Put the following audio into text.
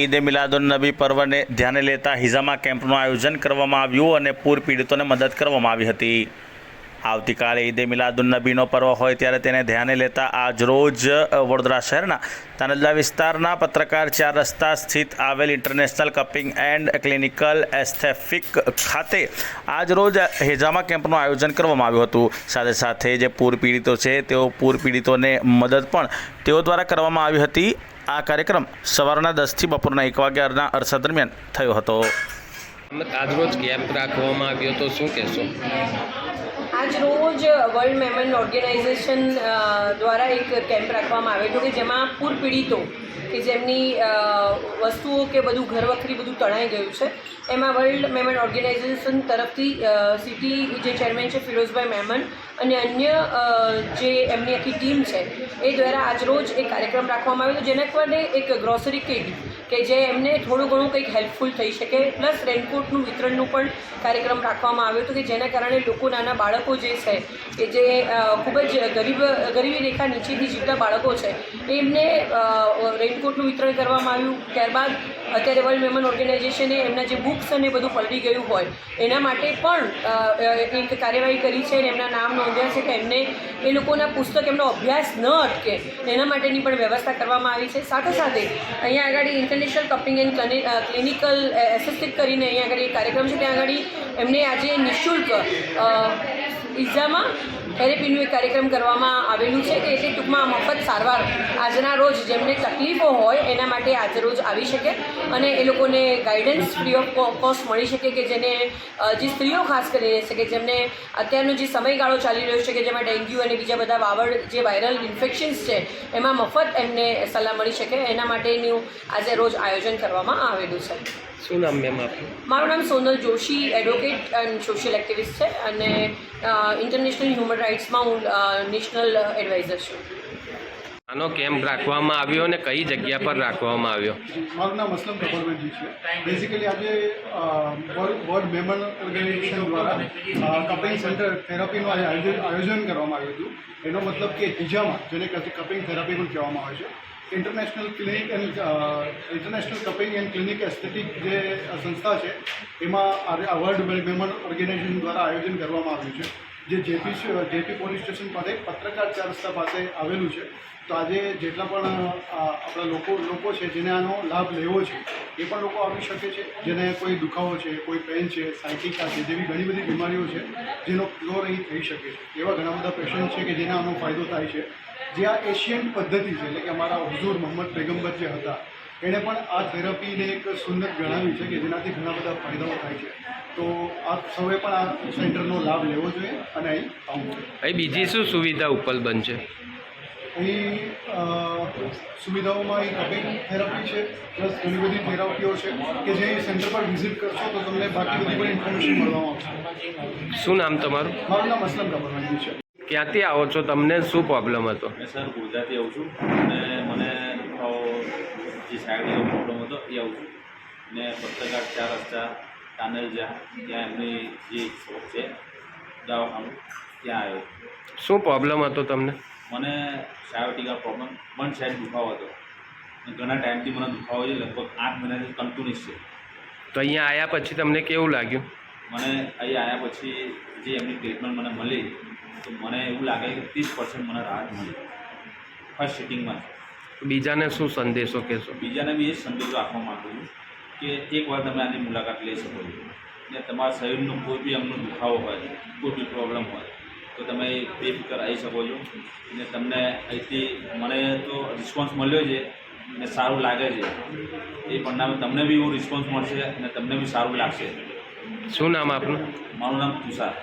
ઈદ એ મિલાદુન નબી પર્વને ધ્યાને લેતા હિઝામા કેમ્પનું આયોજન કરવામાં આવ્યું અને પૂર પીડિતોને મદદ કરવામાં આવી હતી. આવતીકાલે ઈદ એ મિલાદુન નબીનો પર્વ હોય ત્યારે તેને ધ્યાને લેતા આજરોજ વડોદરા શહેરના તાનજલા વિસ્તારના પત્રકાર ચાર રસ્તા સ્થિત આવેલ international cupping and clinical aesthetic ખાતે આજરોજ હેજામા કેમ્પનું આયોજન કરવામાં આવ્યું હતું. સાથે સાથે જે પૂર પીડિતો છે, તેઓ પૂર પીડિતોને મદદ પણ તેઓ દ્વારા કરવામાં આવી હતી. આ કાર્યક્રમ સવારના દસથી બપોરના એક વાગ્યાના અરસા દરમિયાન થયો હતો. આજરોજ કેમ્પ રાખવામાં આવ્યો તો શું કહેશો? આજ રોજ વર્લ્ડ મેમન ઓર્ગેનાઇઝેશન દ્વારા એક કેમ્પ રાખવામાં આવ્યો હતો કે જેમાં પૂર પીડિતો કે જેમની વસ્તુઓ કે બધું ઘર વખરી બધું તણાઈ ગયું છે, એમાં વર્લ્ડ મેમન ઓર્ગેનાઇઝેશન તરફથી સિટી જે ચેરમેન છે ફિરોઝભાઈ મેમન અને અન્ય જે એમની આખી ટીમ છે, એ દ્વારા આજરોજ એક કાર્યક્રમ રાખવામાં આવ્યો હતો, જેના કારણે એક ગ્રોસરી કિટ કે જે એમને થોડું ઘણું કંઈક હેલ્પફુલ થઈ શકે. પ્લસ રેનકોટનું વિતરણનું પણ કાર્યક્રમ રાખવામાં આવ્યો હતો કે જેના કારણે લોકો, નાના બાળકો જે છે, કે જે ખૂબ જ ગરીબ, ગરીબી રેખા નીચેથી જીવતા બાળકો છે, એમને રેનકોટનું વિતરણ કરવામાં આવ્યું. ત્યારબાદ અત્યારે વર્લ્ડ મેમન ઓર્ગેનાઇઝેશને એમના જે બુક્સ અને બધું પલટી ગયું હોય, એના માટે પણ એક કાર્યવાહી કરી છે અને એમના નામ નોંધ્યા છે કે એમને એ લોકોના પુસ્તક એમનો અભ્યાસ ન અટકે, એના માટેની પણ વ્યવસ્થા કરવામાં આવી છે. સાથે સાથે, અહીંયા આગળ international cupping and clinical aesthetic કરીને અહીંયા આગળ એક કાર્યક્રમ છે. ત્યાં આગળ એમને આજે નિઃશુલ્ક અ, ઇઝામાં થેરેપીનું એક કાર્યક્રમ કરવામાં આવેલું છે કે એટલે ટૂંકમાં મફત સારવાર આજના રોજ જેમને તકલીફો હોય એના માટે આજે રોજ આવી શકે અને એ લોકોને ગાઈડન્સ ફ્રી ઓફ કોસ્ટ મળી શકે કે જેને જે સ્ત્રીઓ ખાસ કરીને છે કે જેમને અત્યારનો જે સમયગાળો ચાલી રહ્યો છે કે જેમાં ડેન્ગ્યુ અને બીજા બધા વાવડ જે વાયરલ ઇન્ફેક્શન્સ છે એમાં મફત એમને સલાહ મળી શકે. એના માટેનું આજે રોજ આયોજન કરવામાં આવેલું છે. શું નામ મેમ આપનું? મારું નામ Sonal Joshi advocate and social activist છે અને ઇન્ટરનેશનલ હ્યુમન રાઇટ્સમાં હું નેશનલ એડવાઇઝર છું. આનો કેમ્પ રાખવામાં આવ્યો અને કઈ જગ્યા પર રાખવામાં આવ્યો? મારું નામ અસલમ કપરવનજી છે. બેઝિકલી આજે વર્લ્ડ મેમન ઓર્ગેનાઇઝેશન દ્વારા કપિંગ સેન્ટર થેરાપીનું આજે આયોજન કરવામાં આવ્યું હતું. એનો મતલબ કે હિજામા જેને કપિંગ થેરાપી પણ કહેવામાં આવે છે international clinic and international cupping and clinic aesthetic જે, સંસ્થા છે, એમાં આ વર્લ્ડ મેમન ઓર્ગેનાઇઝેશન દ્વારા આયોજન કરવામાં આવ્યું છે. જે જેપી જેપી પોલીસ સ્ટેશન પાસે પત્રકાર ચાર રસ્તા પાસે આવેલું છે. તો આજે જેટલા પણ આપણા લોકો લોકો છે જેને આનો લાભ લેવો છે, એ પણ લોકો આવી શકે છે. જેને કોઈ દુખાવો છે, કોઈ પેન છે સાયટિકા છે જેવી ઘણી બધી બીમારીઓ છે, જેનો ક્યોર અહીં થઈ શકે છે. એવા ઘણા બધા પેશન્ટ છે કે જેને આનો ફાયદો થાય છે. જે આ એશિયન પદ્ધતિ છે, એટલે કે અમારા હુઝુર મોહમ્મદ પેગમ્બર જે હતા એણે પણ આ થેરપીને એક સુંદર ગણાવી છે કે જેનાથી ઘણા બધા ફાયદાઓ થાય છે. તો આપ સૌએ પણ આ સેન્ટરનો લાભ લેવો જોઈએ અને અહીં આવવું જોઈએ. અહીં બીજી શું સુવિધા ઉપલબ્ધ છે? અહીં સુવિધાઓમાં એક કપિંગ થેરાપી છે પ્લસ ઘણી બધી થેરાપીઓ છે કે જે સેન્ટર પર વિઝિટ કરશો તો તમને બાકી બધી પણ ઇન્ફોર્મેશન મળવામાં આવશે. શું નામ તમારું? મારું નામ અસલમ કપરવાજી છે. ક્યાંથી આવો છો? તમને શું પ્રોબ્લેમ હતો? સર ગુજરાતી આવું છું અને મને જે સાઈડનો પ્રોબ્લેમ હતો એ આવું છું ને પત્રકાર ચાર રસ્તા જ્યાં ત્યાં એમની જે શોપ છે દવાખાનું ત્યાં આવ્યો. શું પ્રોબ્લેમ હતો તમને? મને સાયોટિકા પ્રોબ્લેમ વન સાઈડ દુખાવો હતો. ઘણા ટાઈમથી મને દુખાવો છે લગભગ આઠ મહિનાથી કન્ટિન્યુઅસ છે. તો અહીંયા આવ્યા પછી તમને કેવું લાગ્યું? મને અહીંયા આવ્યા પછી જે એમની ટ્રીટમેન્ટ મને મળી તો મને એવું લાગે કે ત્રીસ પર્સન્ટ મને રાહત મળી. ફર્સ્ટ સિટિંગમાં બીજાને શું સંદેશો કહેશો? બીજાને બી એ સંદેશો આપવા માગું છું કે એકવાર તમે આની મુલાકાત લઈ શકો છો. ને તમારા શરીરનો કોઈ બી અંગનો દુખાવો હોય કોઈ બી પ્રોબ્લેમ હોય તો તમે બેફિકર આવી શકો છો. ને તમને અહીંથી મને તો રિસ્પોન્સ મળ્યો છે ને સારું લાગે છે. એ પરિણામે તમને બી એવું રિસ્પોન્સ મળશે અને તમને બી સારું લાગશે. શું નામ આપનું? મારું નામ તુષાર.